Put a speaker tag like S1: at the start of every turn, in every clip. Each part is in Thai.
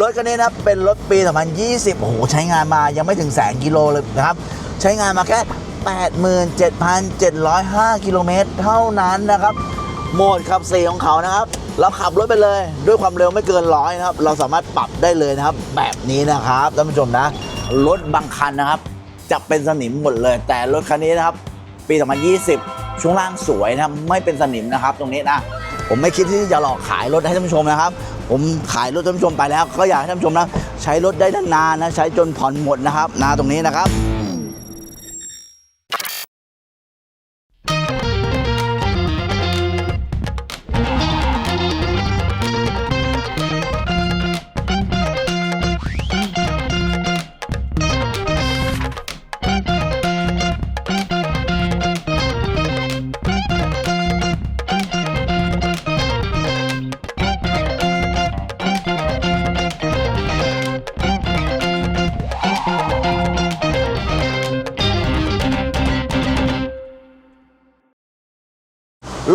S1: รถคันนี้นะเป็นรถปี 2020 โอ้โห ใช้งานมายังไม่ถึงแสนกิโลเลยนะครับ ใช้งานมาแค่ 87,705 กิโลเมตรเท่านั้นนะครับ โหมดขับสี่ของเขานะครับ เราขับรถไปเลยด้วยความเร็วไม่เกินร้อยนะครับ เราสามารถปรับได้เลยนะครับ แบบนี้นะครับท่านผู้ชมนะ รถบางคันนะครับ จะเป็นสนิมหมดเลย แต่รถคันนี้นะครับ ปี 2020 ช่วงล่างสวยนะไม่เป็นสนิมนะครับ ตรงนี้นะ ผมไม่คิดที่จะหลอกขายรถให้ท่านผู้ชมนะครับ ผมขายรถท่านผู้ชมไปแล้ว ก็อยากให้ท่านผู้ชมนะใช้รถได้นานๆนะใช้จนผ่อนหมดนะครับนาตรงนี้นะครับ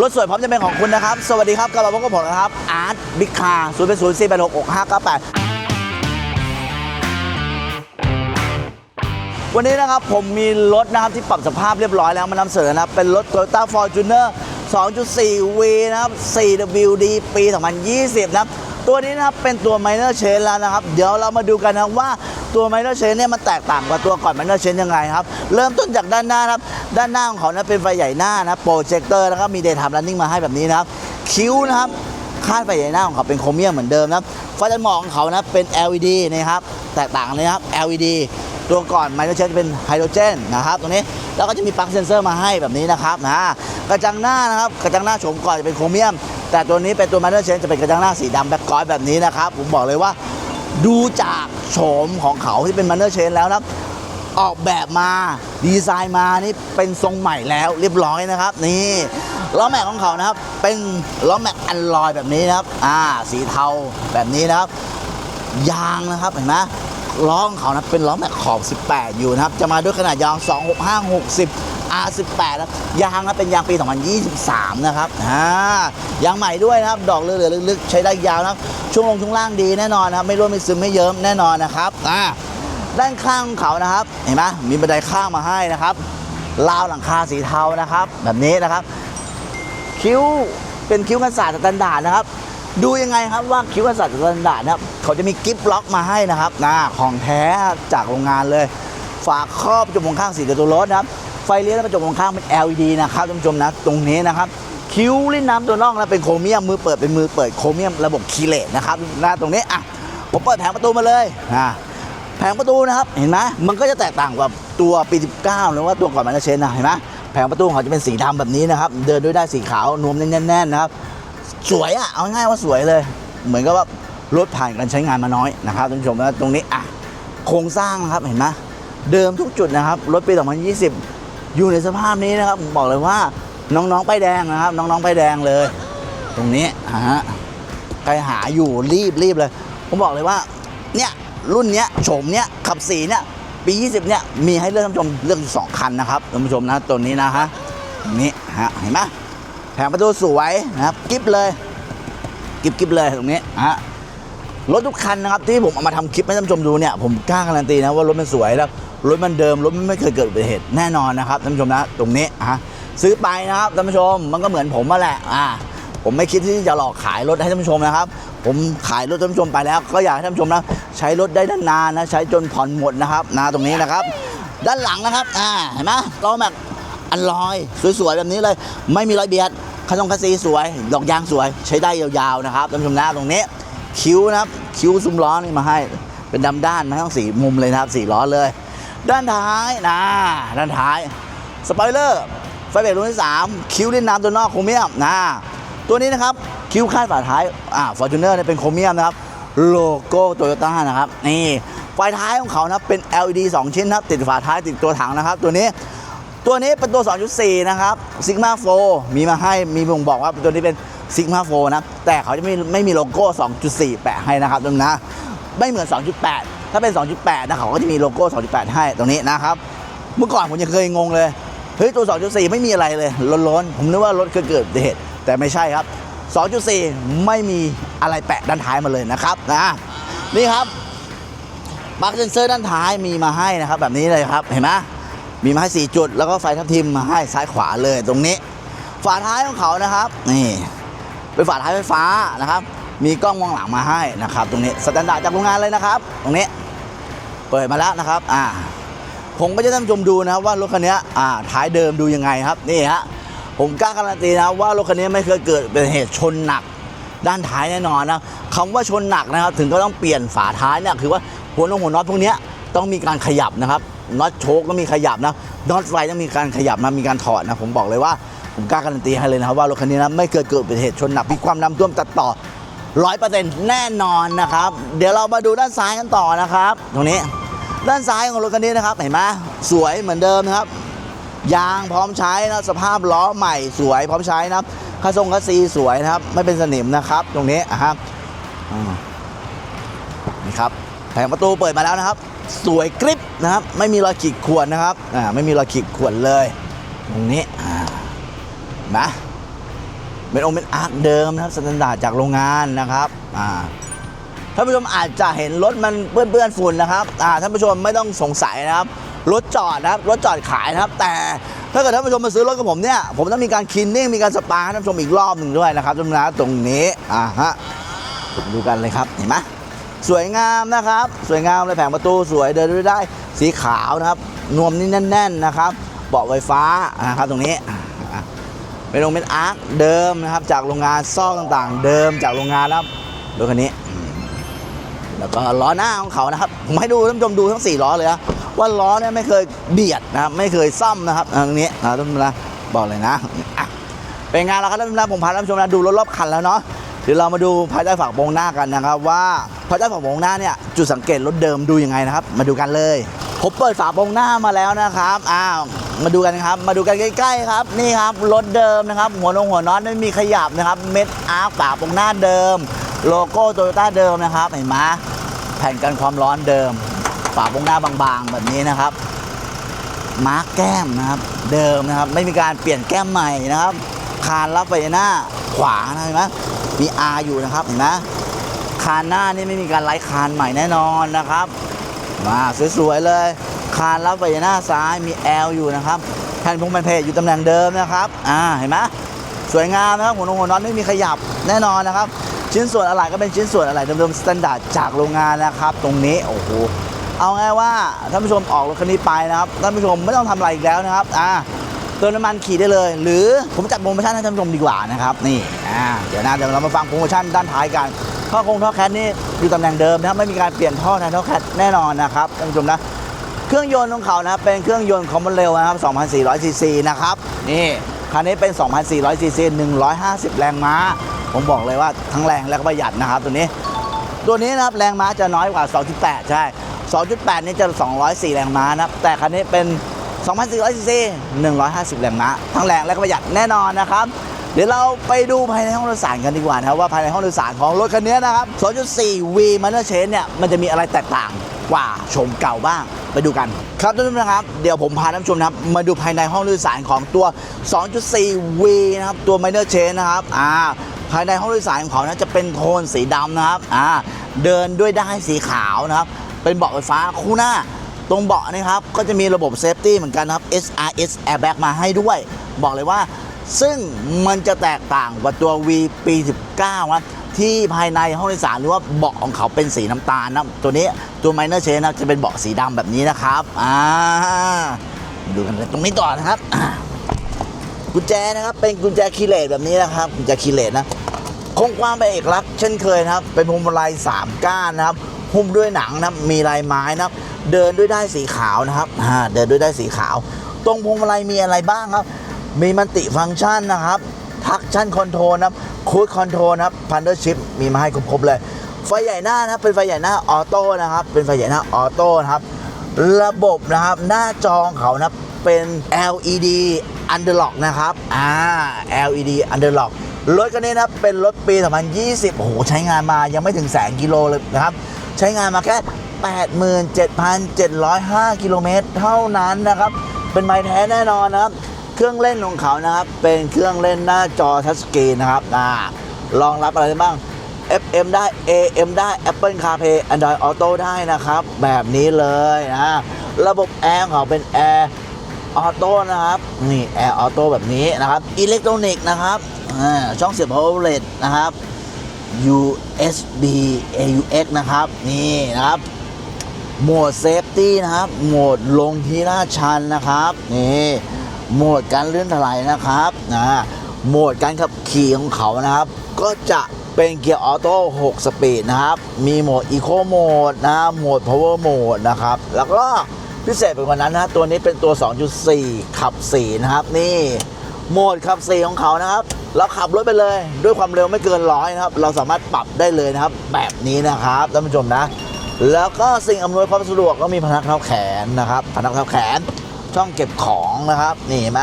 S1: ถสวยพร้อมจะเป็นของคุณนะครับ สวัสดีครับกลับมาพบกับผมนะครับ อาร์ตบิ๊กคาร์ศูนย์เป็นศูนย์สี่แปดหกหกห้าเก้าแปดวันนี้นะครับผมมีรถนะครับที่ปรับสภาพเรียบร้อยแล้วมานำเสนอนะครับเป็นรถ Toyota Fortuner 2.4V นะครับ 4WD ปี 2020 นะครับ ตัวนี้นะครับเป็นตัว minor change แล้วนะครับ เดี๋ยวเรามาดูกันนะว่า ตัว minor change เนี่ยมันแตกต่างกว่าตัวก่อน minor change ยังไงครับ เริ่มต้นจากด้านหน้าครับ ด้านหน้าของเขานะเป็นไฟใหญ่หน้านะโปรเจคเตอร์นะครับมี daytime running มาให้แบบนี้นะครับ คิ้วนะครับคาดไฟใหญ่หน้าของเขาเป็นโครเมียมเหมือนเดิมนะครับไฟตัดหมอกของเขานะเป็น LED นะครับแตกต่างนเลยนะครับ LED ตัวก่อนไมโครเชนเป็นไฮโดรเจนนะครับตรงนี้แล้วก็จะมีปลั๊กเซนเซอร์มาให้แบบนี้นะครับนะกระจังหน้านะครับกระจังหน้าโฉมก่อนจะเป็นโครเมียม แต่ตัวนี้เป็นตัวไมโครเชนจะเป็นกระจังหน้าสีดำแบ็คกอยแบบนี้นะครับผมบอกเลยว่า ดูจากโฉมของเขาที่เป็นไมโครเชนแล้วนะออกแบบมาดีไซน์มานี่เป็นทรงใหม่แล้วเรียบร้อยนะครับ นี่ล้อแม็กของเขานะครับ เป็นล้อแม็กอันลอยแบบนี้นะครับ อ่า สีเทาแบบนี้นะครับ ยางนะครับเห็นไหมล้อของเขานะเป็นล้อแม็กขอบ 18 อยู่นะครับ จะมาด้วยขนาดยาง 265 60 R18 นะยางนะเป็นยางปี 2023 นะครับอ่ายางใหม่ด้วยนะครับ ดอกเหลือๆลึกๆ ใช้ได้ยาวนะครับ ช่วงลงช่วงล่างดีแน่นอนนะครับ ไม่ร่วไม่ซึมไม่เยิ้มแน่นอนนะครับอ่าด้านข้างของเขานะครับ เห็นไหมมีบันไดข้างมาให้นะครับราวหลังคาสีเทานะครับ แบบนี้นะครับ คิ้วเป็นคิ้วกันศาสตร์สแตนดาร์ดนะครับ ดูยังไงครับว่าคิ้วกันศาสตร์สแตนดาร์ดนะครับ เขาจะมีกิฟต์ล็อกมาให้นะครับนะของแท้จากโรงงานเลย ฝาครอบจมองข้างสีเดียวตัวรถนะครับ ไฟเลี้ยวและกระจกมองข้างเป็น LED นะครับท่านผู้ชมนะตรงนี้นะครับคิ้วลิ้นน้ำตัวน่องนะเป็นโครเมียมมือเปิดเป็นมือเปิดโครเมียมระบบคีเลตนะครับหน้าตรงนี้อะผมเปิดแผงประตูมาเลยอะแผงประตูนะครับเห็นไหมมันก็จะแตกต่างกับตัวปี 19 หรือว่าตัวก่อนมันเชนนะเห็นไหมแผงประตูของเขาจะเป็นสีดำแบบนี้นะครับ เดินด้วยได้สีขาวนวมแน่นๆนะครับ สวยอะเอาง่ายว่าสวยเลย เหมือนกับว่ารถผ่านการใช้งานมาน้อยนะครับท่านผู้ชมนะตรงนี้อะโครงสร้างนะครับเห็นไหมเดิมทุกจุดนะครับรถปี 2020 อยู่ในสภาพนี้นะครับผมบอกเลยว่าน้องๆป้ายแดงนะครับ น้องๆป้ายแดงเลย ตรงนี้ฮะใครหาอยู่รีบรีบเลย ผมบอกเลยว่าเนี่ยรุ่นเนี้ยโฉมเนี้ยขับสีเนี่ยปี 20 เนี่ยมีให้เลือกท่านผู้ชมเลือกอยู่สองคันนะครับท่านผู้ชมนะตัวนี้นะฮะนี่ฮะเห็นไหมแผงประตูสวยนะครับกิฟเลยกิฟกิฟเลยตรงนี้ฮะรถทุกคันนะครับที่ผมเอามาทำคลิปให้ท่านผู้ชมดูเนี่ยผมกล้าการันตีนะว่ารถมันสวยแล้ว รถมันเดิมรถมันไม่เคยเกิดอุบัติเหตุแน่นอนนะครับท่านผู้ชมนะตรงนี้ฮะซื้อไปนะครับท่านผู้ชมมันก็เหมือนผมมาแหละอ่าผมไม่คิดที่จะหลอกขายรถให้ท่านผู้ชมนะครับ ผมขายรถท่านผู้ชมไปแล้ว ก็อยากให้ท่านผู้ชมนะใช้รถได้นานๆนะใช้จนผ่อนหมดนะครับนะตรงนี้นะครับ ด้านหลังนะครับอ่าเห็นไหมล้อแม็กอันลอยสวยๆแบบนี้เลย ไม่มีรอยเบียดคันทงคัสซีสวย ดอกยางสวย ใช้ได้ยาวๆนะครับท่านผู้ชมนะตรงนี้ คิ้วนะครับ คิ้วซุ้มล้อนี่มาให้เป็นดำด้านมาทั้งสี่มุมเลยนะครับสี่ล้อเลย ด้านท้ายนะด้านท้ายสปอยเลอร์ไฟเบรกรุ่นที่3คิ้วลิ้นน้ำตัวนอกโครเมียมนะตัวนี้นะครับคิ้วคาดฝาท้ายอ่าฟอร์จูเนอร์เนี่ยเป็นโครเมียมนะครับโลโก้โตโยต้านะครับนี่ไฟท้ายของเขานะเป็น LED 2 ชิ้นนะครับติดฝาท้ายติดตัวถังนะครับ ตัวนี้ตัวนี้เป็นตัว 2.4 นะครับ Sigma 4มีมาให้มีบ่งบอกว่าตัวนี้เป็น Sigma 4นะแต่เขาจะไม่ไม่มีโลโก้ 2.4 แปะให้นะครับตรงนะไม่เหมือน 2.8 ถ้าเป็น 2.8 นะเขาก็จะมีโลโก้ 2.8 ให้ตรงนี้นะครับ เมื่อก่อนผมยังเคยงงเลยเฮ้ยตัว 2.4 ไม่มีอะไรเลยล้นๆผมนึกว่ารถเคยเกิดอุบัติเหตุแต่ไม่ใช่ครับ 2.4 ไม่มีอะไรแปะด้านท้ายมาเลยนะครับนะนี่ครับปลั๊กเซนเซอร์ด้านท้ายมีมาให้นะครับ แบบนี้เลยครับเห็นไหมมีมาให้ 4 จุด แล้วก็ไฟทับทิมมาให้ซ้ายขวาเลยตรงนี้ ฝาท้ายของเขานะครับนี่เป็นฝาท้ายไฟฟ้านะครับ มีกล้องมองหลังมาให้นะครับ ตรงนี้สแตนดาร์ดจากโรงงานเลยนะครับ ตรงนี้เปิดมาแล้วนะครับอ่าผมก็จะท่านชมดูนะครับว่ารถคันนี้อ่าท้ายเดิมดูยังไงครับนี่ฮะผมกล้าการันตีนะว่ารถคันนี้ไม่เคยเกิดเป็นเหตุชนหนักด้านท้ายแน่นอนนะคำว่าชนหนักนะครับ ถึงก็ต้องเปลี่ยนฝาท้ายเนี่ยคือว่าหัวนงหัวน็อตพวกนี้ต้องมีการขยับนะครับน็อตโชคต้องมีขยับนะน็อตไฟต้องมีการขยับนะมีการถอดนะผมบอกเลยว่าผมกล้าการันตีให้เลยนะครับว่ารถคันนี้นะไม่เคยเกิดเป็นเหตุชนหนักมีความน้ำท่วมตัดต่อ ร้อยเปอร์เซ็นต์แน่นอนนะครับ เดี๋ยวเรามาดูด้านซ้ายกันต่อนะครับ ตรงนี้ด้านซ้ายของรถคันนี้นะครับเห็นไหมสวยเหมือนเดิมนะครับ ยางพร้อมใช้นะสภาพล้อใหม่สวยพร้อมใช้นะครับคาทรงคาซีสวยนะครับ ไม่เป็นสนิมนะครับ ตรงนี้อะครับนี่ครับแผงประตูเปิดมาแล้วนะครับ สวยกริบนะครับ ไม่มีรอยขีดข่วนนะครับอ่าไม่มีรอยขีดข่วนเลย ตรงนี้อ่าเห็นไหม เป็นองค์เป็นอาร์คเดิมนะครับสแตนดาร์ดจากโรงงานนะครับอ่าท่านผู้ชมอาจจะเห็นรถมันเปื้อนๆฝุ่นนะครับอ่าท่านผู้ชมไม่ต้องสงสัยนะครับรถจอดนะครับรถจอดขายนะครับ แต่ถ้าเกิดท่านผู้ชมมาซื้อรถกับผมเนี่ยผมต้องมีการคลีนนิ่งมีการสปาท่านผู้ชมอีกรอบหนึ่งด้วยนะครับท่านะตรงนี้อ่าฮะดูกันเลยครับเห็นไหมสวยงามนะครับ สวยงามเลยแผงประตูสวยเดินด้วยได้สีขาวนะครับนวมนี่แน่น ๆนะครับเบาะไฟฟ้านะครับตรงนี้ เป็นโรงเป็นอาร์คเดิมนะครับ จากโรงงานซอกต่างๆ เดิมจากโรงงานครับรถคันนี้แล้วก็ล้อหน้าของเขานะครับผมให้ดูท่านผู้ชมดูทั้ง 4 ล้อเลยนะว่าล้อเนี่ยไม่เคยเบียดนะครับ ไม่เคยซ่อมนะครับอ่าตรงนี้นะท่านผู้ชมนะบอกเลยนะเป็นงานแล้วครับท่านผู้ชมผมพาท่านผู้ชมนะดูรถรอบคันแล้วเนาะเดี๋ยวเรามาดูภายใต้ฝากโปรงหน้ากันนะครับ ว่าภายใต้ฝาโปรงหน้าเนี่ยจุดสังเกตรถเดิมดูยังไงนะครับ มาดูกันเลยผมเปิดฝาโปรงหน้ามาแล้วนะครับอ้าว มาดูกันครับ มาดูกันใกล้ๆครับ นี่ครับรถเดิมนะครับ หัวนงหัวน็อตไม่มีขยับนะครับ เม็ดอาร์ฝาโปรงหน้าเดิม โลโก้โตโยต้าเดิมนะครับ เห็นไหมแผ่นกันความร้อนเดิมฝาปงหน้าบางๆ แบบนี้นะครับ มาร์กแก้มนะครับ เดิมนะครับ ไม่มีการเปลี่ยนแก้มใหม่นะครับ คานรับไฟหน้าขวานะเห็นไหมมี R อยู่นะครับเห็นไหมคานหน้านี่ไม่มีการไล่คานใหม่แน่นอนนะครับ มาสวยๆเลย คานรับไฟหน้าซ้ายมี L อยู่นะครับแผ่นพงแผ่นเพจอยู่ตำแหน่งเดิมนะครับอ่าเห็นไหมสวยงามนะครับหัวนงหัวน็อตไม่มีขยับแน่นอนนะครับ ชิ้นส่วนอะไรก็เป็นชิ้นส่วนอะไรเดิมๆสแตนดาร์ดจากโรงงานนะครับ ตรงนี้โอ้โหเอาไงว่าท่านผู้ชมออกรถคันนี้ไปนะครับท่านผู้ชมไม่ต้องทำอะไรอีกแล้วนะครับอ่าเติมน้ำมันขี่ได้เลย หรือผมจัดโปรโมชั่นให้ท่านผู้ชมดีกว่านะครับนี่อ่าเดี๋ยวนะเดี๋ยวเรามาฟังโปรโมชั่นด้านท้ายกันท่อคงท่อแคทนี่อยู่ตำแหน่งเดิมนะครับไม่มีการเปลี่ยนท่อในท่อแคทแน่นอนนะครับท่านผู้ชมนะ เครื่องยนต์ของเขานะครับเป็นเครื่องยนต์คอมมอนเรลนะครับ 2,400ซีซีนะครับนี่คันนี้เป็น 2,400ซีซี150 แรงม้า ผมบอกเลยว่าทั้งแรงและก็ประหยัดนะครับตัวนี้ ตัวนี้นะครับแรงม้าจะน้อยกว่า 2.8 ใช่ 2.8 นี่จะ 204 แรงม้านะครับแต่คันนี้เป็น 2,400ซีซี150 แรงม้า ทั้งแรงและก็ประหยัดแน่นอนนะครับเดี๋ยวเราไปดูภายในห้องโดยสารกันดีกว่านะครับว่าภายในห้องโดยสารของรถคันนี้นะครับ 2.4 V m a n u a l Change เนี่ยมันจะมีอะไรแตกต่าง กว่าโฉมเก่าบ้างไปดูกัน ครับท่านผู้ชมนะครับ เดี๋ยวผมพาท่านผู้ชมนะครับ มาดูภายในห้องโดยสารของตัว 2.4 V นะครับ ตัว Minor Change นะครับอ่าภายในห้องโดยสารของเขานะจะเป็นโทนสีดำนะครับอ่าเดินด้วยด้านสีขาวนะครับ เป็นเบาะไฟฟ้าคู่หน้า ตรงเบาะนะครับ ก็จะมีระบบเซฟตี้เหมือนกันนะครับ SRS Airbag มาให้ด้วย บอกเลยว่า ซึ่งมันจะแตกต่างกว่าตัว V ปี 19 นะ ที่ภายในห้องโดยสารหรือว่าเบาะของเขาเป็นสีน้ำตาลนะตัวนี้ตัว Minor Change นะจะเป็นเบาะสีดำแบบนี้นะครับอ่าดูกันตรงนี้ต่อนะครับกุญแจนะครับเป็นกุญแจคีเลสแบบนี้นะครับกุญแจคีเลสนะคงความเป็นเอกลักษณ์เช่นเคยนะครับ เป็นพวงมาลัยสามก้านนะครับหุ้มด้วยหนังนะมีลายไม้นะครับ เดินด้วยได้สีขาวนะครับเดินด้วยได้สีขาว ตรงพวงมาลัยมีอะไรบ้างครับ มีมันติฟังก์ชันนะครับ ทักชั่นคอนโทรลนะครับคูดคอนโทรลนะครับพันเดอร์ชิพมีมาให้ครบๆเลย ไฟใหญ่หน้านะเป็นไฟใหญ่หน้าออโต้นะครับ เป็นไฟใหญ่หน้าออโต้นะครับ ระบบนะครับหน้าจอของเขานะเป็น LED Underlock นะครับอ่า LED Underlock รถคันนี้นะเป็นรถปี 2020 โอ้โห ใช้งานมายังไม่ถึงแสนกิโลเลยนะครับ ใช้งานมาแค่ 87,705 กิโลเมตรเท่านั้นนะครับ เป็นไม้แท้แน่นอนนะครับ เครื่องเล่นของเขานะครับ เป็นเครื่องเล่นหน้าจอทัชสกรีนนะครับอ่ารองรับอะไรได้บ้าง FM ได้ AM ได้ Apple CarPlay Android Auto ได้นะครับ แบบนี้เลยนะระบบแอร์ของเขาเป็นแอร์ออโต้นะครับนี่แอร์ออโต้แบบนี้นะครับอิเล็กทรอนิกส์นะครับอ่าช่องเสียบ power LED นะครับ USB AUX นะครับนี่นะครับโหมดเซฟตี้นะครับโหมดลงที่ลาชันนะครับนี่ โหมดการเลื่อนถลายนะครับนะโหมดการขับขี่ของเขานะครับ ก็จะเป็นเกียร์ออโต้ 6 สปีดนะครับ มีโหมดอีโคโหมดนะโหมดพาวเวอร์โหมดนะครับ แล้วก็พิเศษไปกว่านั้นนะตัวนี้เป็นตัว 2.4 ขับ 4 นะครับ นี่โหมดขับ 4 ของเขานะครับ เราขับรถไปเลย ด้วยความเร็วไม่เกินร้อยนะครับ เราสามารถปรับได้เลยนะครับ แบบนี้นะครับท่านผู้ชมนะ แล้วก็สิ่งอำนวยความสะดวกก็มีพนักเท้าแขนนะครับ พนักเท้าแขน ช่องเก็บของนะครับ นี่เห็นไหม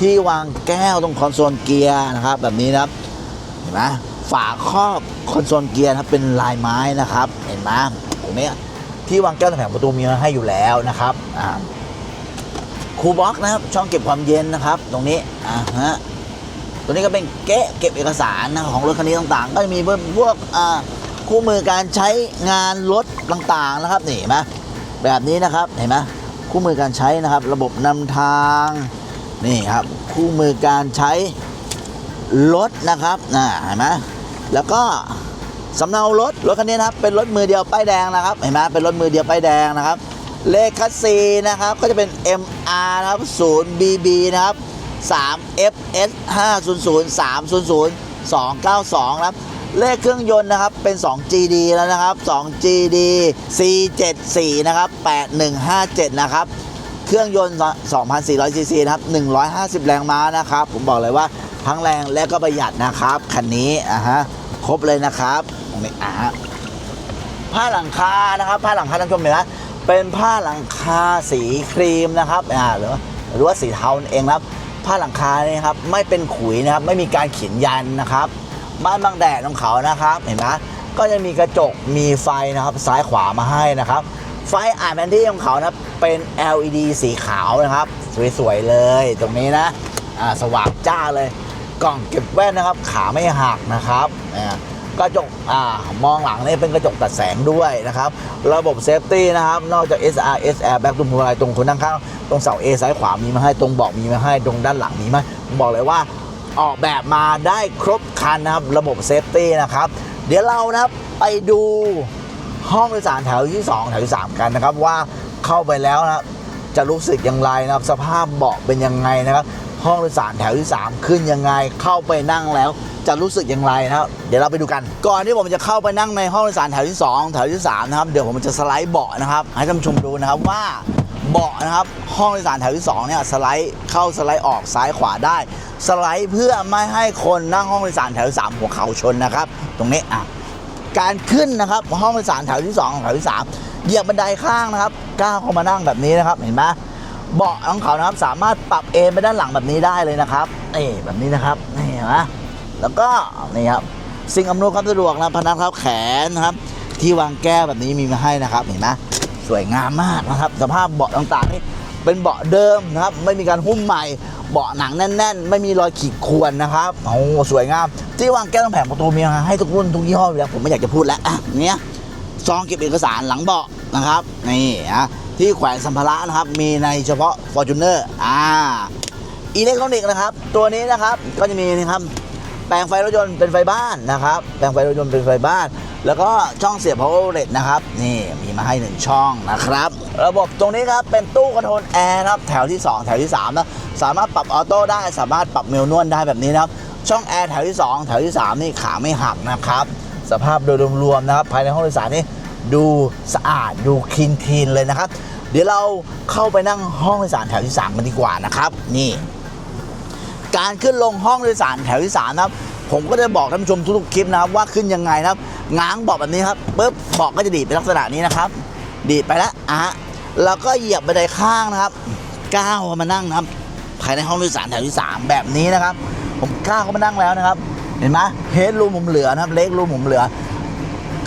S1: ที่วางแก้วตรงคอนโซลเกียร์นะครับ แบบนี้นะครับ เห็นไหมฝาครอบคอนโซลเกียร์นะเป็นลายไม้นะครับ เห็นไหมตรงนี้ที่วางแก้วตำแหน่งประตูมีมาให้อยู่แล้วนะครับอ่าคูลบ็อกนะครับ ช่องเก็บความเย็นนะครับ ตรงนี้อ่าฮะตัวนี้ก็เป็นเกะเก็บเอกสารนะของรถคันนี้ต่างๆ ก็จะมีพวกอ่าคู่มือการใช้งานรถต่างๆนะครับนี่เห็นไหมแบบนี้นะครับเห็นไหม คู่มือการใช้นะครับ ระบบนำทางนี่ครับคู่มือการใช้รถนะครับนะเห็นไหมแล้วก็สำเนารถรถคันนี้นะครับเป็นรถมือเดียวป้ายแดงนะครับเห็นไหมเป็นรถมือเดียวป้ายแดงนะครับ เลขคัสซีนะครับก็จะเป็น MR นะครับ 0BB นะครับ 3FS 500 300 292 นะครับ เลขเครื่องยนต์นะครับเป็น 2GD แล้วนะครับ 2GD C74 นะครับ 8157 นะครับ เครื่องยนต์ 2,400 ซีซีนะครับ 150 แรงม้านะครับ ผมบอกเลยว่าทั้งแรงและก็ประหยัดนะครับ คันนี้อะฮะ ครบเลยนะครับตรงนี้อะฮะผ้าหลังคานะครับ ผ้าหลังคาท่านชมเห็นไหมเป็นผ้าหลังคาสีครีมนะครับอ่าหรือว่าหรือว่าสีเทานั่นเองครับ ผ้าหลังคาเนี่ยครับ ไม่เป็นขุยนะครับ ไม่มีการเขียนยันนะครับ บ้านบางแดดของเขานะครับ เห็นไหมก็จะมีกระจกมีไฟนะครับซ้ายขวามาให้นะครับ ไฟอ่านแผนที่ของเขานะเป็น LED สีขาวนะครับ สวยๆเลยตรงนี้นะอ่าสว่างจ้าเลย กล่องเก็บแว่นนะครับ ขาไม่หักนะครับอ่ากระจกอ่ามองหลังนี่เป็นกระจกตัดแสงด้วยนะครับ ระบบเซฟตี้นะครับ นอกจาก SR SR แบ็กตรงพวงมาลัยตรงคนนั่งข้างตรงเสา A ซ้ายขวามีมาให้ตรงเบาะมีมาให้ตรงด้านหลังมีมาผมบอกเลยว่า ออกแบบมาได้ครบคันนะครับ ระบบเซฟตี้นะครับ เดี๋ยวเรานะครับไปดูห้องโดยสารแถวที่ 2 แถวที่ 3 กันนะครับ ว่าเข้าไปแล้วนะจะรู้สึกอย่างไรนะครับ สภาพเบาะเป็นยังไงนะครับ ห้องโดยสารแถวที่ 3 ขึ้นยังไง เข้าไปนั่งแล้วจะรู้สึกอย่างไรนะครับ เดี๋ยวเราไปดูกัน ก่อนที่ผมจะเข้าไปนั่งในห้องโดยสารแถวที่ 2 แถวที่ 3 นะครับ เดี๋ยวผมจะสไลด์เบาะนะครับ ให้ท่านชมดูนะครับว่า เบาะนะครับ ห้องโดยสารแถวที่2เนี่ยสไลด์เข้าสไลด์ออกซ้ายขวาได้ สไลด์เพื่อไม่ให้คนนั่งห้องโดยสารแถวที่3หัวเข่าชนนะครับ ตรงนี้อะการขึ้นนะครับห้องโดยสารแถวที่2แถวที่3เหยียบบันไดข้างนะครับก้าวเข้ามานั่งแบบนี้นะครับเห็นไหมเบาะของเขานะครับสามารถปรับเอนไปด้านหลังแบบนี้ได้เลยนะครับนี่แบบนี้นะครับนี่เห็นไหมแล้วก็นี่ครับสิ่งอำนวยความสะดวกนะพนักเท้าแขนนะครับ ที่วางแก้วแบบนี้มีมาให้นะครับเห็นไหม สวยงามมากนะครับ สภาพเบาะต่างๆนี่เป็นเบาะเดิมนะครับ ไม่มีการหุ้มใหม่ เบาะหนังแน่น ๆ ไม่มีรอยขีดข่วนนะครับโอ้สวยงาม ที่วางแก้วตรงแผงประตูมีให้ทุกรุ่นทุกยี่ห้ออยู่แล้วผมไม่อยากจะพูดแล้วอะเนี้ยซองเก็บเอกสารหลังเบาะนะครับนี่นะที่แขวนสัมภาระนะครับมีในเฉพาะ Fortuner อ่าอิเล็กทรอนิกส์นะครับ ตัวนี้นะครับก็จะมีนะครับแปลงไฟรถยนต์เป็นไฟบ้านนะครับ แปลงไฟรถยนต์เป็นไฟบ้าน แล้วก็ช่องเสียบ power outlet นะครับ นี่มีมาให้หนึ่งช่องนะครับ ระบบตรงนี้ครับ เป็นตู้คอนโทรลแอร์นะครับ แถวที่ 2 แถวที่3นะสามารถปรับออโต้ได้สามารถปรับเมลนวลได้แบบนี้นะครับ ช่องแอร์แถวที่ 2 แถวที่ 3 นี่ขาไม่หักนะครับ สภาพโดยรวมๆนะครับ ภายในห้องโดยสารนี่ดูสะอาดดูคลีนคลีนเลยนะครับ เดี๋ยวเราเข้าไปนั่งห้องโดยสารแถวที่3กันดีกว่านะครับ นี่ การขึ้นลงห้องโดยสารแถวที่3นะครับ ผมก็จะบอกท่านผู้ชมทุกๆคลิปนะครับว่าขึ้นยังไงนะครับ ง้างเบอกแบบนี้ครับปุ๊บเบอกก็จะดีดเป็นลักษณะนี้นะครับ ดีดไปแล้วอะแล้วก็เหยียบบันไดข้างนะครับก้าวเขามานั่งนะครับ ภายในห้องโดยสารแถวที่3แบบนี้นะครับ ผมก้าวเข้ามานั่งแล้วนะครับ เห็นไหมเฮดรูมผมเหลือนะครับ เล็กรูมผมเหลือ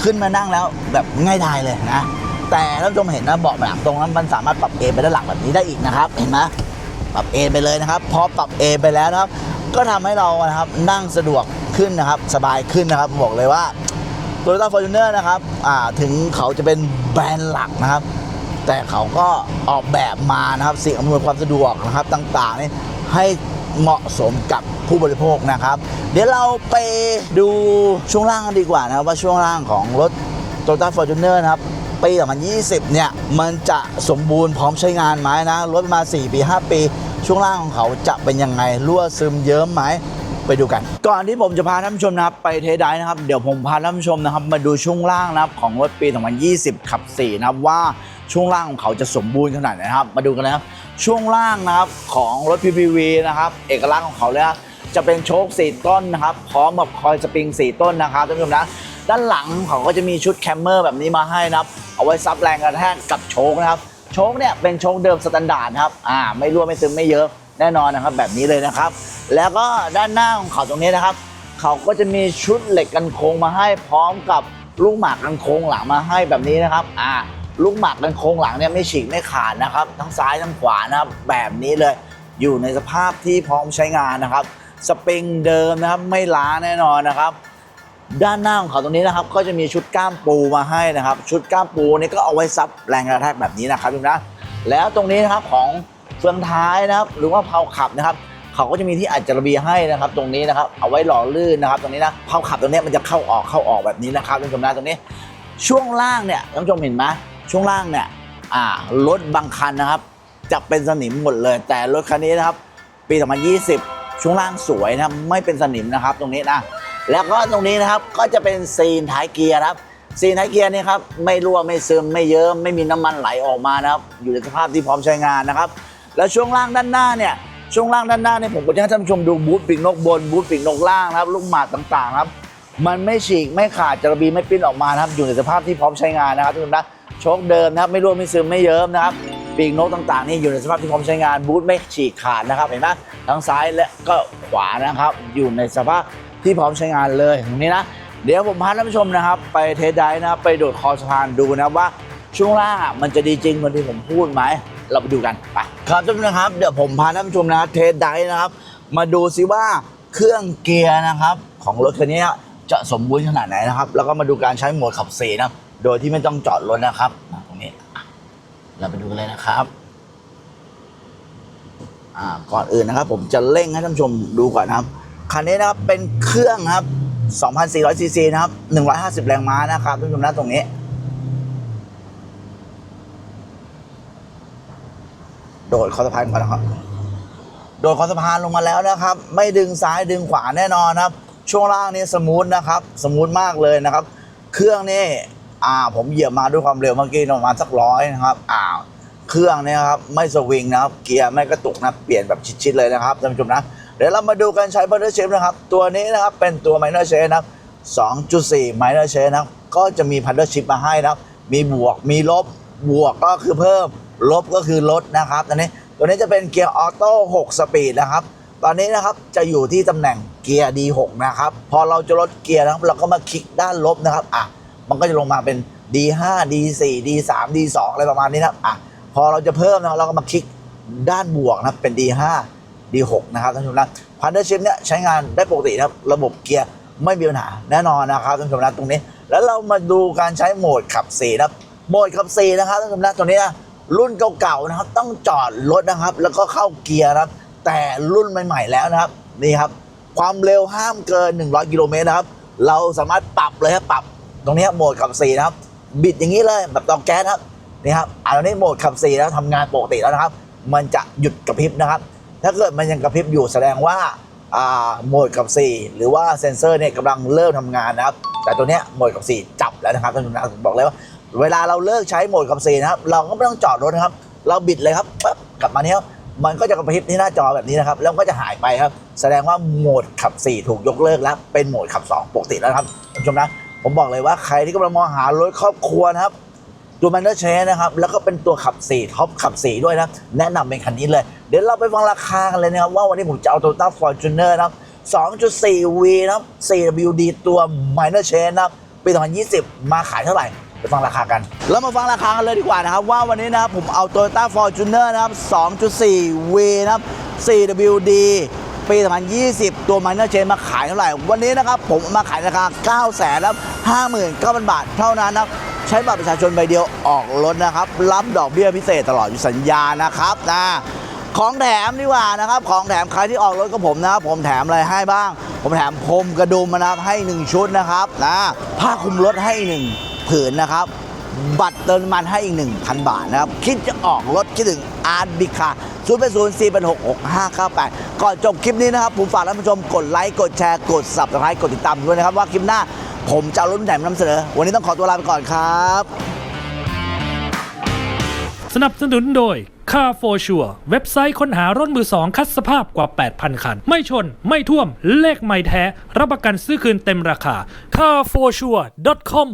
S1: ขึ้นมานั่งแล้วแบบง่ายดายเลยนะแต่ท่านผู้ชมเห็นนะเบาะหลังตรงนั้นมันสามารถปรับเอนไปด้านหลังแบบนี้ได้อีกนะครับ เห็นไหมปรับเอนไปเลยนะครับพอปรับเอนไปแล้วนะครับ ก็ทำให้เรานะครับนั่งสะดวกขึ้นนะครับ สบายขึ้นนะครับ บอกเลยว่า Toyota Fortuner นะครับถึงเขาจะเป็นแบรนด์หลักนะครับ แต่เขาก็ออกแบบมานะครับสิ่งอำนวยความสะดวกนะครับต่างๆนี่ให้เหมาะสมกับผู้บริโภคนะครับ เดี๋ยวเราไปดูช่วงล่างกันดีกว่านะครับว่าช่วงล่างของรถ Toyota Fortuner นะครับปี2020 เนี่ย มันจะสมบูรณ์พร้อมใช้งานไหมนะรถมา 4 ปี 5 ปี ช่วงล่างของเขาจะเป็นยังไงรั่วซึมเยิ้มไหม ไปดูกัน ก่อนที่ผมจะพาท่านผู้ชมนะครับไปเทสไดนะครับ เดี๋ยวผมพาท่านผู้ชมนะครับ มาดูช่วงล่างนะครับของรถปี 2020 ขับ 4 นะครับว่าช่วงล่างของเขาจะสมบูรณ์ขนาดไหนนะครับ มาดูกันนะครับ ช่วงล่างนะครับของรถ PPV นะครับ เอกลักษณ์ของเขาเลยนะจะเป็นโชค4 ต้นนะครับ พร้อมกับคอยสปริง 4 ต้นนะครับท่านผู้ชมนะ ด้านหลังเขาก็จะมีชุดแคมเมอร์แบบนี้มาให้นะครับ เอาไว้ซับแรงกระแทกกับโชคนะครับ โชคเนี่ยเป็นโชคเดิมสแตนดาร์ดนครับ อ่า ไม่รั่วไม่ซึมไม่เยอะ แน่นอนนะครับแบบนี้เลยนะครับ แล้วก็ด้านหน้าของเขาตรงนี้นะครับ เขาก็จะมีชุดเหล็กกันโค้งมาให้พร้อมกับลูกหมากกันโค้งหลังมาให้แบบนี้นะครับอ่าลูกหมากกันโค้งหลังเนี่ยไม่ฉีกไม่ขาดนะครับ ทั้งซ้ายทั้งขวานะครับแบบนี้เลย อยู่ในสภาพที่พร้อมใช้งานนะครับ สปริงเดิมนะครับไม่ล้าแน่นอนนะครับด้านหน้าของเขาตรงนี้นะครับ ก็จะมีชุดก้ามปูมาให้นะครับ ชุดก้ามปูนี่ก็เอาไว้ซับแรงกระแทกแบบนี้นะครับทุกท่าแล้วตรงนี้นะครับของ เฟืองท้ายนะครับหรือว่าเพาขับนะครับเขาก็จะมีที่อัดจระบีให้นะครับ ตรงนี้นะครับ เอาไว้หล่อลื่นนะครับ ตรงนี้นะเพาขับตรงนี้มันจะเข้าออกเข้าออกแบบนี้นะครับท่านผู้ชมนะตรงนี้ ช่วงล่างเนี่ยท่านผู้ชมเห็นไหมช่วงล่างเนี่ยอ่ารถบางคันนะครับ จะเป็นสนิมหมดเลย แต่รถคันนี้นะครับ ปี 2020 ช่วงล่างสวยนะไม่เป็นสนิมนะครับ ตรงนี้นะแล้วก็ตรงนี้นะครับก็จะเป็นซีนท้ายเกียร์ครับซีนท้ายเกียร์นี่ครับไม่รั่วไม่ซึมไม่เยิ้มไม่มีน้ำมันไหลออกมานะครับ อยู่ในสภาพที่พร้อมใช้งานนะครับ แล้วช่วงล่างด้านหน้าเนี่ยช่วงล่างด้านหน้าเนี่ยผมก็จะให้ท่านผู้ชมดูบูทปีกนกบนบูทปีกนกล่างนะครับลูกหมากต่างๆครับมันไม่ฉีกไม่ขาดจระบีไม่ปิ้นออกมานะครับอยู่ในสภาพที่พร้อมใช้งานนะครับทุกท่านนะโชคเดิมนะครับไม่รั่วไม่ซึมไม่เยิ้มนะครับปีกนกต่างๆนี่อยู่ในสภาพที่พร้อมใช้งานบูทไม่ฉีกขาดนะครับเห็นไหมทั้งซ้ายและก็ขวานะครับ อยู่ในสภาพที่พร้อมใช้งานเลยตรงนี้นะ เดี๋ยวผมพาท่านผู้ชมนะครับ ไปเทสไดฟ์นะครับไปโดดคอสะพานดูนะว่าช่วงล่างมันจะดีจริงเหมือนที่ผมพูดไหม เราไปดูกันไปครับท่านผู้ชมนะครับ เดี๋ยวผมพาท่านผู้ชมนะครับเทสไดฟ์นะครับ มาดูซิว่าเครื่องเกียร์นะครับ ของรถคันนี้จะสมบูรณ์ขนาดไหนนะครับ แล้วก็มาดูการใช้โหมดขับสี่นะโดยที่ไม่ต้องจอดรถนะครับอะตรงนี้เราไปดูกันเลยนะครับอ่าก่อนอื่นนะครับ ผมจะเร่งให้ท่านผู้ชมดูก่อนนะครับคันนี้นะครับเป็นเครื่องครับ 2,400ซีซีนะครับ 150 แรงม้านะครับท่านผู้ชมนะตรงนี้ โดดคอสะพานก่อนนะครับ โดดคอสะพานลงมาแล้วนะครับ ไม่ดึงซ้ายดึงขวาแน่นอนครับ ช่วงล่างนี้สมูทนะครับ สมูทมากเลยนะครับ เครื่องนี่อ่าผมเหยียบมาด้วยความเร็วเมื่อกี้ประมาณสักร้อยนะครับอ่าเครื่องเนี่ยครับไม่สวิงนะครับ เกียร์ไม่กระตุกนะเปลี่ยนแบบชิดๆเลยนะครับท่านผู้ชมนะเดี๋ยวเรามาดูการใช้ b u t t e r Shape นะครับ ตัวนี้นะครับเป็นตัว Minor Shape นะครับ2.4 Minor Shape นะครับก็จะมี p u t t e r Shift มาให้นะครับ มีบวกมีลบบวกก็คือเพิ่ม ลบก็คือลดนะครับตอนนี้ตัวนี้จะเป็นเกียร์ออโต้6สปีดนะครับ ตอนนี้นะครับจะอยู่ที่ตำแหน่งเกียร์ D6 นะครับ พอเราจะลดเกียร์นะครับ เราก็มาคลิกด้านลบนะครับอะมันก็จะลงมาเป็น D5 D4 D3 D2 อะไรประมาณนี้นะอะพอเราจะเพิ่มนะรเราก็มาคลิกด้านบวกนะเป็น D5 D6 นะครับท่านผู้ชมนะพันเดอร์ชิพเนี่ยใช้งานได้ปกตินะครับระบบเกียร์ไม่มีปัญหาแน่นอนนะครับท่านผู้ชมนะตรงนี้ แล้วเรามาดูการใช้โหมดขับสีนะโหมดขับสีนะครับท่านผู้ชมนะตัวนี้นะ รุ่นเก่าๆนะครับต้องจอดรถนะครับ แล้วก็เข้าเกียร์นะครับ แต่รุ่นใหม่ๆแล้วนะครับนี่ครับ ความเร็วห้ามเกิน 100 กิโลเมตรนะครับ เราสามารถปรับเลยครับปรับตรงนี้โหมดขับสีนะครับ บิดอย่างนี้เลยแบบเตาแก๊สครับนี่ครับอันนี้โหมดขับสีแล้วทำงานปกติแล้วนะครับ มันจะหยุดกระพริบนะครับ ถ้าเกิดมันยังกระพริบอยู่แสดงว่าอ่าโหมดขับสีหรือว่าเซ็นเซอร์เนี่ยกำลังเริ่มทำงานนะครับ แต่ตัวเนี้ยโหมดขับสีจับแล้วนะครับท่านผู้ชมบอกเลยว่า เวลาเราเลิกใช้โหมดขับสีนะครับ เราก็ไม่ต้องจอดรถนะครับ เราบิดเลยครับปั๊บกลับมาเนี้ยมันก็จะกระพริบที่หน้าจอแบบนี้นะครับ แล้วก็จะหายไปครับ แสดงว่าโหมดขับ 4 ถูกยกเลิกแล้ว เป็นโหมดขับ 2 ปกติแล้วครับท่านผู้ชมนะ ผมบอกเลยว่าใครที่กำลังมองหารถครอบครัวนะครับตัวมันเดอร์เชนะครับ แล้วก็เป็นตัวขับ 4 ท็อปขับ 4 ด้วยนะ แนะนำเป็นคันนี้เลย เดี๋ยวเราไปฟังราคากันเลยนะครับ ว่าวันนี้ผมจะเอา Toyota Fortuner นอร์นะครับ 2.4V นะครับ 4WD ตัว Minor Change นะครับปี 2020 มาขายเท่าไหร่ ไปฟังราคากัน แล้วมาฟังราคากันเลยดีกว่านะครับ ว่าวันนี้นะครับผมเอา Toyota Fortuner นะครับ 2.4V นะครับ 4WD ปี 2020 ตัวไมเนอร์เชนมาขายเท่าไหร่ วันนี้นะครับผมมาขายราคา 9 0 0 0 0แล้ว59,000 บาทเท่านั้นนะครับ ใช้บัตรประชาชนใบเดียวออกรถนะครับ รับดอกเบี้ยพิเศษตลอดอยู่สัญญานะครับนะของแถมดีกว่านะครับ ของแถมใครที่ออกรถกับผมนะครับ ผมแถมอะไรให้บ้าง ผมแถมพรมกระดุมนะครับให้ 1 ชุดนะครับนะผ้าคลุมรถให้ 1 ผืนนะครับ บัตรเติมน้ำมันให้อีก 1,000 บาทนะครับ คิดจะออกรถคิดถึงอาร์ตบิคาศูนย์เป็นศูนย์สี่เป็นหกหกห้าเก้าแปดก่อนจบคลิปนี้นะครับ ผมฝากท่านผู้ชมกดไลค์ กดแชร์ กด subscribe กดติดตามด้วยนะครับ ว่าคลิปหน้าผมจะรุ่นไหนมานำเสนอ วันนี้ต้องขอตัวลาไปก่อนครับ
S2: สนับสนุนโดย Car for Sure เว็บไซต์ค้นหารถมือสองคัดสภาพกว่า 8,000 คัน ไม่ชน ไม่ท่วม เลขไม่แท้ รับประกันซื้อคืนเต็มราคา carforsure.com